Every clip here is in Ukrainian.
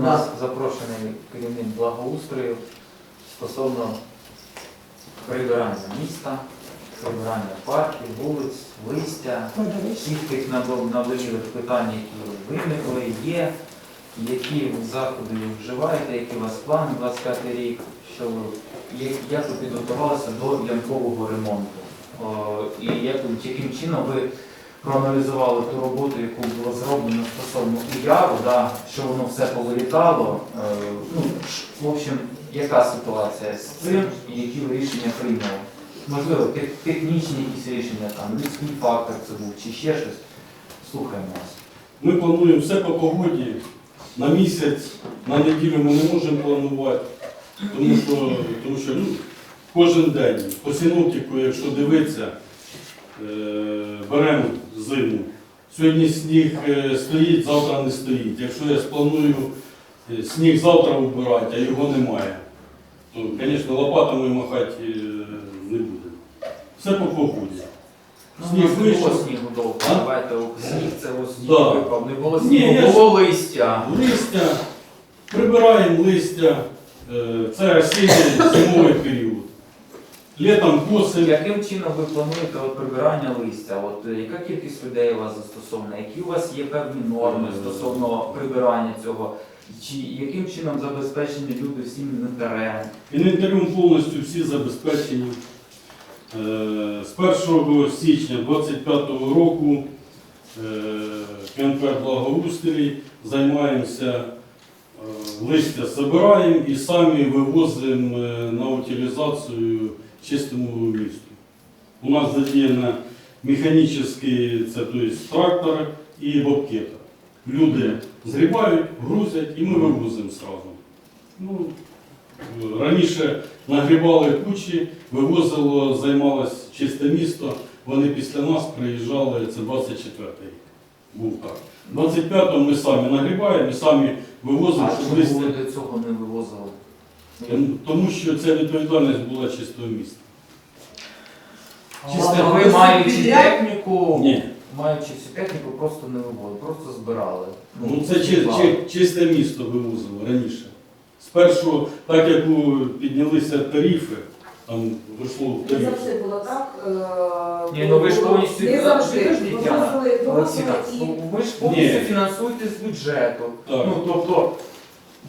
У нас запрошений керівник благоустрою стосовно прибирання міста, прибирання парків, вулиць, листя, всіх тих набо- наболілих питань, які виникли, є, які заходи ви вживаєте, які у вас плани 25 рік, що ви, як, як ви підготувалися до ямкового ремонту. О, і як, яким чином ви проаналізували ту роботу, яку було зроблено стосовно уяву, да, що воно все повилітало. Е, ну, в общем, яка ситуація з цим і які рішення прийняли? Можливо, технічні якісь рішення, там, людський фактор це був, чи ще щось. Слухаємо вас. Ми плануємо все по погоді. На місяць, на неділю ми не можемо планувати, тому що, тому що ну, кожен день по синоптику, якщо дивитися, беремо зиму. Сьогодні сніг е, стоїть, завтра не стоїть. Якщо я спланую е, сніг завтра вбирати, а його немає, то, звісно, лопатами махати е, не буде. Все по погоді. Ну, Сніг у нас не було снігу довго. А? Давайте сніг це ось Да. випав. Не було Ні, снігу, я було листя. Листя, прибираємо листя, е, це осінній зимовий період. Літом косимо. Яким чином ви плануєте от прибирання листя? От е, яка кількість людей у вас застосована? Які у вас є певні норми Е. стосовно прибирання цього? Чи яким чином забезпечені люди всім інвентарем? Інвентарем повністю всі забезпечені. Е, З 1 січня 2025 року е, КНП Благоустрій займаємося листя збираємо і самі вивозимо на утилізацію чистому місту. У нас задіяно механічний це, то есть, трактор і бобкета. Люди згрібають, грузять і ми вивозимо сразу. Ну, Раніше нагрібали кучі, вивозило, займалось чисте місто. Вони після нас приїжджали, це 24 рік. Був так. 25-го ми самі нагрібаємо і самі вивозимо, А щоб чому ви до цього не вивозили? Тому- Тому що ця відповідальність була чистого міста. Чисто Ладно, ви маючи техніку, Ні. маючи всю техніку, просто не вивозили, просто збирали. Ну це чи, чи, чисте місто вивозило раніше. Спершу, так як у- піднялися тарифи, там вийшло в Не тариф. завжди було так. е, Ні, ну ви ж було- повністю не завжди. підождіть, Яна. Вивозили, Олексійна, вивозили ну, і ви ж повністю Ні. фінансуєте з бюджету. Так. Ну тобто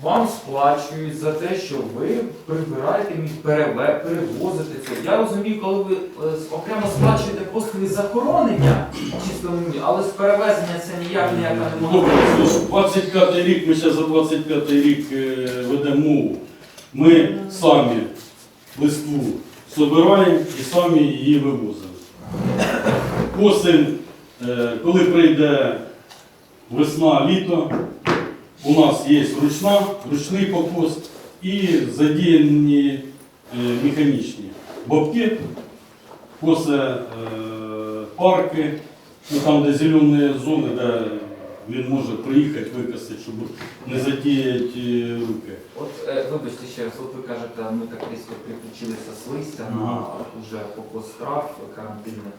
вам сплачують за те, що ви прибираєте міг перевозите це. Я розумію, коли ви е, окремо сплачуєте послуги захоронення чистому місці, але з перевезення це ніяк ніяка не може. Добре, слухай, 25 рік, ми ще за 25 рік е, ведемо мову. Ми самі листву собираємо і самі її вивозимо. Косим, е, коли прийде весна, літо, у нас є ручна, ручний покос і задіяні е, механічні бобки, коси, е, парки, ну, там, де зелені зони, де він може приїхати, викосити, щоб не задіяти руки. От е, вибачте ще раз, от ви кажете, ми так різко приключилися з листя на Мгм. вже покос трав карантинних.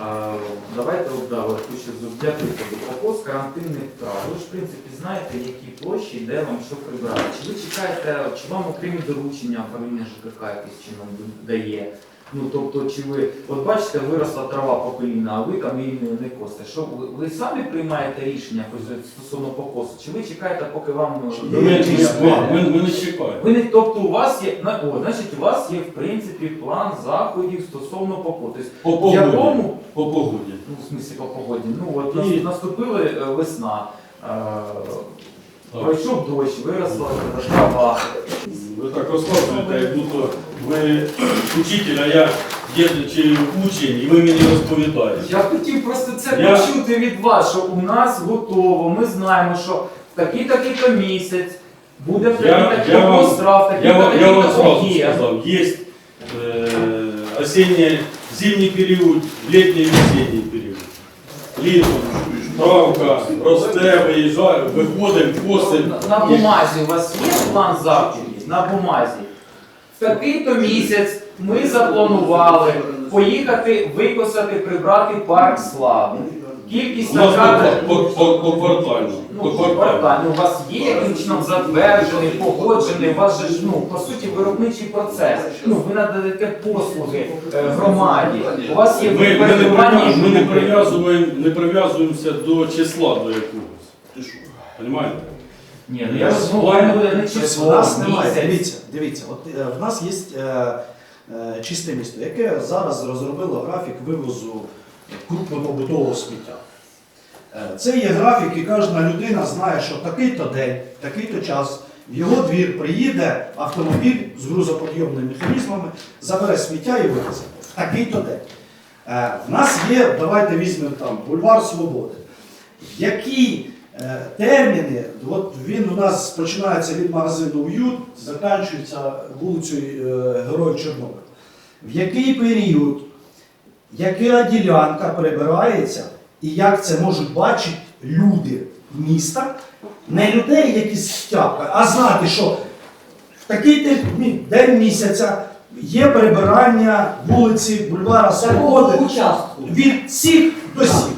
Е, давайте от, да, от, ви ще дякую тобі. Покос карантинних трав. Ви ж в принципі знаєте, які площі, де вам що прибрати. Чи ви чекаєте, чи вам окремі доручення управління ЖКХ якийсь чином дає? Ну тобто, чи ви, от бачите, виросла трава по коліна, а ви там її не, не косите. Що ви, ви самі приймаєте рішення якось стосовно покосу? Чи ви чекаєте, поки вам Ми, ми, ми, ми не чекаємо. ви не тобто у вас є на о, значить, у вас є в принципі план заходів стосовно погоди. По погоді. якому По погоді. ну в смислі по погоді? Ну от І- наступила е, весна. Е. Пройшов дощ, виросла трава. Ви так розказуєте, як будто ви учитель, а я дід чи учень, і ви мені розповідаєте. Я хотів просто це Я- почути від вас, що у нас готово. Ми знаємо, що в такий-такий-то місяць буде Я- такий-такий я вам- пострав, Я, вам- я вам такий-такий сразу сказав, є е, осінній, зимній період, літній весенній період. Літом травка, росте, виїжджає, виходимо, косимо. На, бумазі у вас є план заходів? На бумазі. В такий-то місяць ми запланували поїхати викосати, прибрати парк слави. Кількість У нас по, по, по, по квартально. Ну, у вас є яким чином затверджений, погоджений, у вас же ж, ну, по суті, виробничий процес. Ну, ви надаєте послуги е, громаді. У вас є Ми, ми, не, перебування ми не прив'язуємо, не прив'язуємося до числа до якогось. Ти що? Понимаєте? Ні, ну я буде не Тобто число, у нас немає. місяць. Дивіться, дивіться, от е, в нас є е, е, чисте місто, яке зараз розробило графік вивозу крупнопобутового сміття. Е, Це є графік, і кожна людина знає, що такий-то день, такий-то час в його двір приїде автомобіль з грузоподйомними механізмами, забере сміття і вивезе. В такий-то день. Е, В нас є, давайте візьмемо там бульвар Свободи. Які е, терміни, от він у нас починається від магазину Уют, закінчується вулицею е, Героїв Чорнобиля. В який період, яка ділянка прибирається, і як це можуть бачити люди міста, не людей, які стяпка, а знати, що в такий день місяця є прибирання вулиці Бульвара Свободи від всіх до всіх.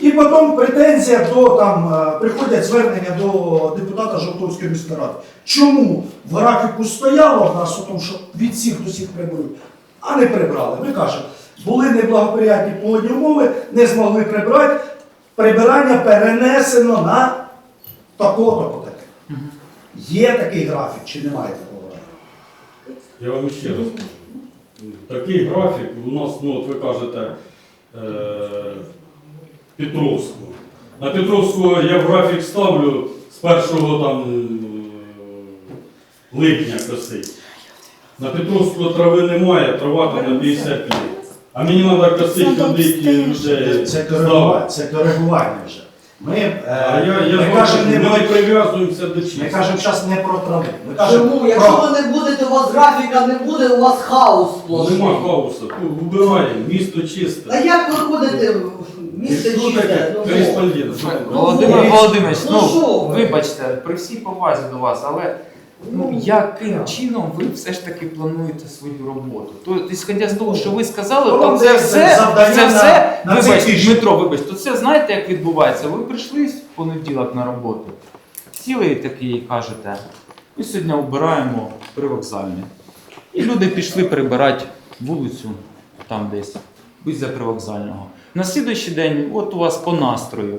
І потім претензія до там е, приходять звернення до депутата Жовтовської міської ради. Чому в графіку стояло в нас у тому, що від всіх до всіх приберуть, а не прибрали? Ми кажемо, були неблагоприятні погодні умови, не змогли прибрати. Прибирання перенесено на такого таке. Є такий графік чи немає такого графіку? Я вам ще раз кажу. Такий графік у нас, ну от ви кажете, е, Петровського. На Петровського я графік ставлю з 1 там, е, липня косить. На Петровського трави немає, трава там на 50 літ. А мені треба косити ходити людей. Це коригування, це коригування вже. Ми, е, А я, я ми ж кажемо не ми прив'язуємося до Ми числа. кажемо зараз не про траву. Ми кажемо Чому? про Якщо ви не будете, у вас графіка не буде, у вас хаос сплошний. Нема хаосу. Убираємо, місто чисте. А як ви ходите в місце Ну, таке, чисте? Ну, кореспондент. Володимир Ну, Володимирович, ну, ну, що ви? вибачте, при всій повазі до вас, але ну, яким чином ви все ж таки плануєте свою роботу? То, ісходя з того, що ви сказали, Ну, то це все це все, вибачте. Дмитро, вибачте, то це знаєте, як відбувається? Ви прийшли в понеділок на роботу, сіли такі і кажете, ми сьогодні обираємо привокзальне. І люди пішли прибирати вулицю там десь, біля привокзального. На слідуючий день, от у вас по настрою,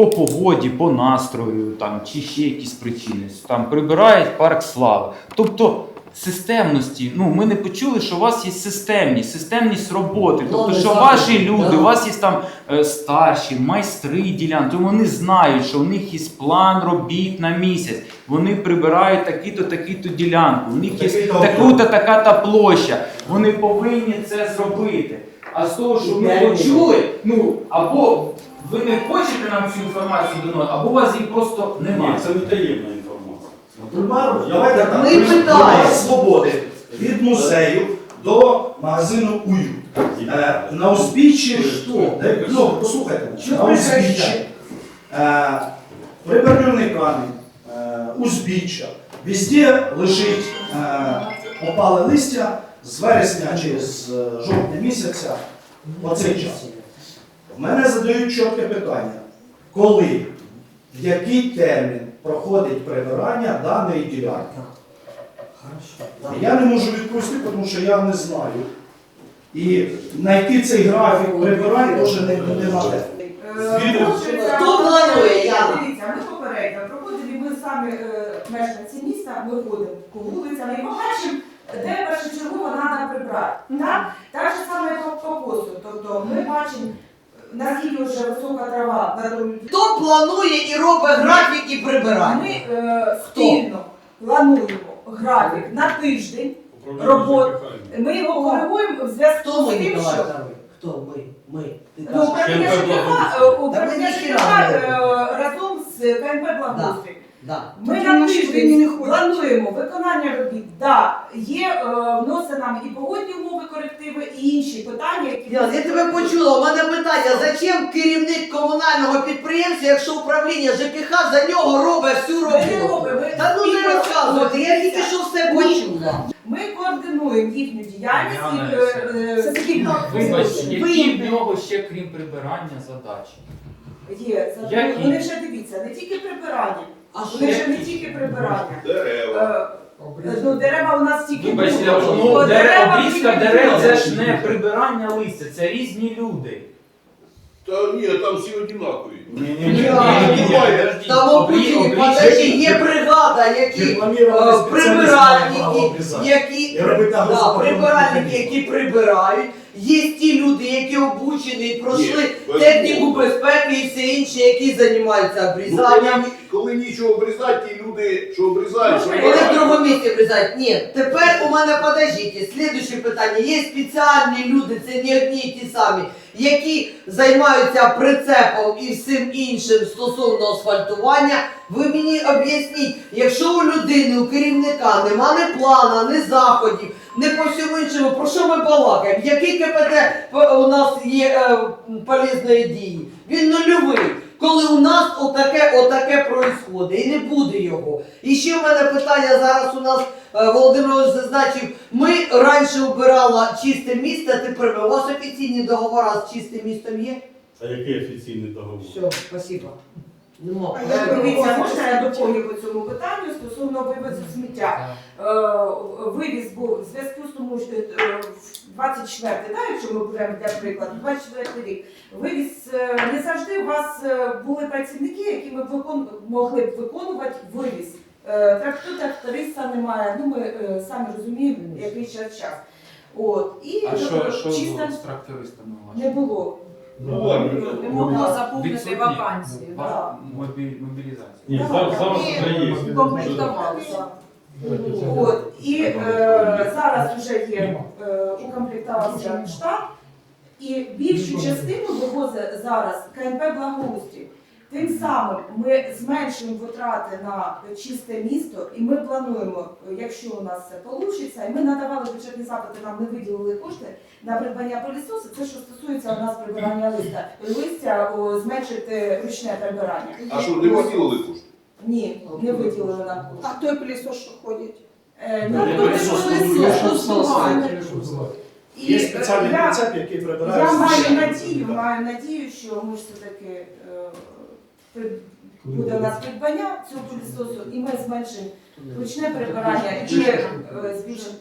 по погоді, по настрою, там, чи ще якісь причини, там прибирають парк слави. Тобто системності, ну ми не почули, що у вас є системність, системність роботи. Тобто, що ваші люди, у вас є там е, старші, майстри ділянки, вони знають, що у них є план робіт на місяць. Вони прибирають такі-то, такі-то ділянку. У них є таку-то, така-та площа. Вони повинні це зробити. А з того, що ми почули, ну або ви не хочете нам цю інформацію доносити, або у вас її просто Ні, немає. це не таємна інформація. Давайте так. Ми Бульвар питаємо. свободи від музею до магазину Уют. Е, на узбіччі, Де- ну, послухайте, Що на узбіччі, е, камінь, е, узбіччя, везде лежить е, опале листя з вересня чи з жовтня місяця, оцей час. Мене задають чітке питання, коли, в який термін проходить прибирання даної ділянки. Я не можу відповісти, тому що я не знаю. І знайти цей графік прибирань теж не, не надо. Хто планує, Дивіться, ми попередньо проходили, ми самі е, мешканці міста, ми ходимо по вулицям і ми бачимо, де першочергово треба прибрати. Так? Так же саме по, по посту. Тобто ми бачимо, наскільки вже висока трава на тому. Хто планує і робить графік і прибирає? Ми е, спільно плануємо графік на тиждень. Робот. Ми його коригуємо в зв'язку Хто з ми, тим, Ніколай що? Хто ми? Ми. Ти Ну, кажеш. управління ЖКХ, е, управління Та ви ніхіра ЖКХ е, разом з КНП «Благоустрій». Да. Ми на тиждень не плануємо виконання робіт. Да, є е, вносить нам і погодні умови, корективи, і інші питання, які Ян, я тебе почула. У мене питання: зачем керівник комунального підприємства, якщо управління ЖКХ за нього робить всю Ми не роботу? робимо, ми Та ну не спільно розказуйте, я тільки що все почула. Ми координуємо їхню діяльність. і, е, е, Це які в нього ще крім прибирання задачі? є. Які? Вони вже дивіться, не тільки прибирання, А вони що? вже не тільки прибирання. Дерева. Е, Ну, дерева у нас тільки Вибачте, ну, Бо дерева обрізка тільки дерев це ж не прибирання листя, це різні люди. Та ні, там всі однакові. Ні-ні-ні. Там обучені, подожди, є бригада, які Дипломіровані е, спеціалісти прибиральники, обрізати. які І робити да, нагрузку прибиральники, які прибирають. Є ті люди, які обучені, пройшли Ні, техніку безпеки і все інше, які займаються Ну, обрізанням. коли, коли нічого обрізати, ті люди, що обрізають, Можна що Вони в обрізають. другому місці обрізають. Ні, тепер у мене подождіть, слідуще питання. Є спеціальні люди, це не одні і ті самі, які займаються прицепом і всім іншим стосовно асфальтування. Ви мені об'ясніть, якщо у людини, у керівника нема ні плана, ні заходів, ні по всьому іншому, про що ми балакаємо? Який КПД у нас є е, полезної дії? Він нульовий. Коли у нас отаке, отаке происходить, і не буде його. І ще в мене питання зараз у нас е, Володимир зазначив, ми раніше обирала чисте місто, тепер у вас офіційні договори з чистим містом є? А який офіційний договор? Все, спасибо. Нема. Е, Дивіться, можна я доповню по цьому питанню стосовно вивозу сміття. Е, Вивіз був в зв'язку з тому, що е, в 24 да, якщо ми беремо для прикладу, 24 рік, вивіз е, не завжди у вас е, були працівники, які ми викон... могли б виконувати вивіз. Е, Тракту тракториста немає, ну ми е, самі розуміємо, який час час. От. І А що, що чисто було з трактористами у вас? не було. Ну, ладно, Не ну, могло заповнити вакансію вакансії. да. Мобілізація. Ні, зараз, зараз вже є. комплектувалися. От, і е, зараз вже є е, укомплектувався штат, і більшу частину вивозить зараз КНП Благоустрій. Тим самим ми зменшуємо витрати на чисте місто, і ми плануємо, якщо у нас це вийде, і ми надавали бюджетні запити, нам не виділили кошти на придбання пилісосу. Це що стосується у нас прибирання листа. Листя зменшити ручне прибирання. А що, не виділили кошти? Ні, не виділили нам кошти. А той пилісос, що ходить? Е, Ну, що? І Є е, спеціальний я, прицеп, який прибирає. я маю надію, маю надію, що ми ж все-таки е, при- буде у нас придбання цього пилісосу, і ми зменшимо ручне прибирання і е, збільшимо